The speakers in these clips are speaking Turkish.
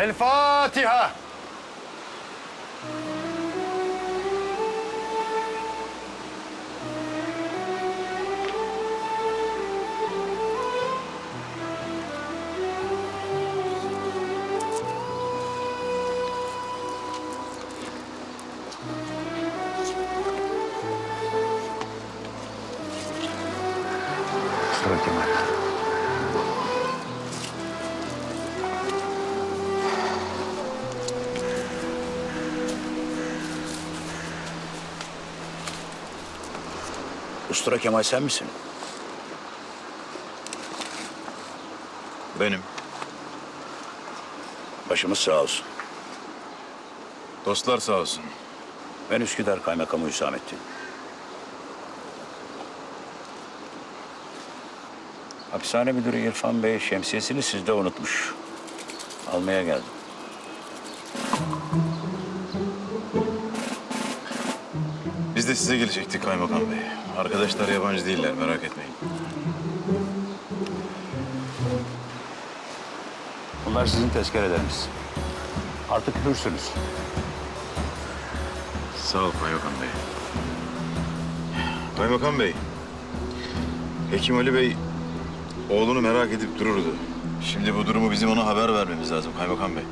الفاتحة Hasta la última. Ustura Kemal sen misin? Benim. Başımız sağ olsun. Dostlar sağ olsun. Ben Üsküdar Kaymakamı Hüsamettin. Hapishane müdürü İrfan Bey şemsiyesini sizde unutmuş. Almaya geldim. Biz de size gelecektik Kaymakam Bey. Arkadaşlar yabancı değiller merak etmeyin. Bunlar sizin tezkereleriniz. Artık hürsünüz. Sağ ol Kaymakam Bey. Kaymakam Bey. Hekim Ali Bey oğlunu merak edip dururdu. Şimdi bu durumu bizim ona haber vermemiz lazım Kaymakam Bey.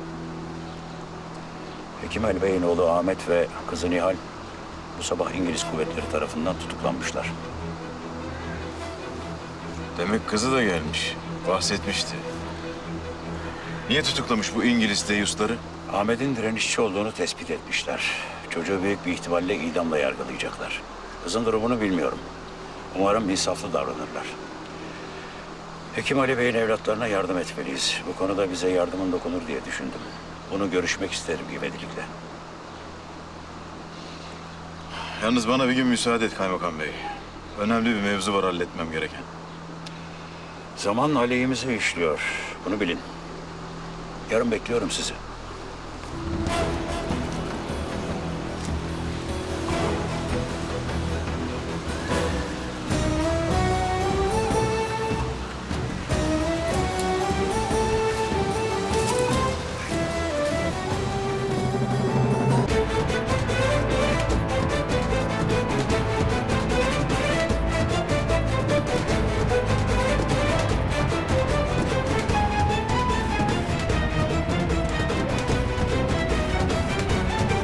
Hekim Ali Bey'in oğlu Ahmet ve kızı Nihal bu sabah İngiliz kuvvetleri tarafından tutuklanmışlar. Demek kızı da gelmiş. Bahsetmişti. Niye tutuklamış bu İngiliz deyusları? Ahmet'in direnişçi olduğunu tespit etmişler. Çocuğu büyük bir ihtimalle idamla yargılayacaklar. Kızın durumunu bilmiyorum. Umarım insaflı davranırlar. Hekim Ali Bey'in evlatlarına yardım etmeliyiz. Bu konuda bize yardımın dokunur diye düşündüm. Bunu görüşmek isterim ivedilikle. Yalnız bana bir gün müsaade et Kaymakam Bey. Önemli bir mevzu var halletmem gereken. Zaman aleyhimize işliyor. Bunu bilin. Yarın bekliyorum sizi.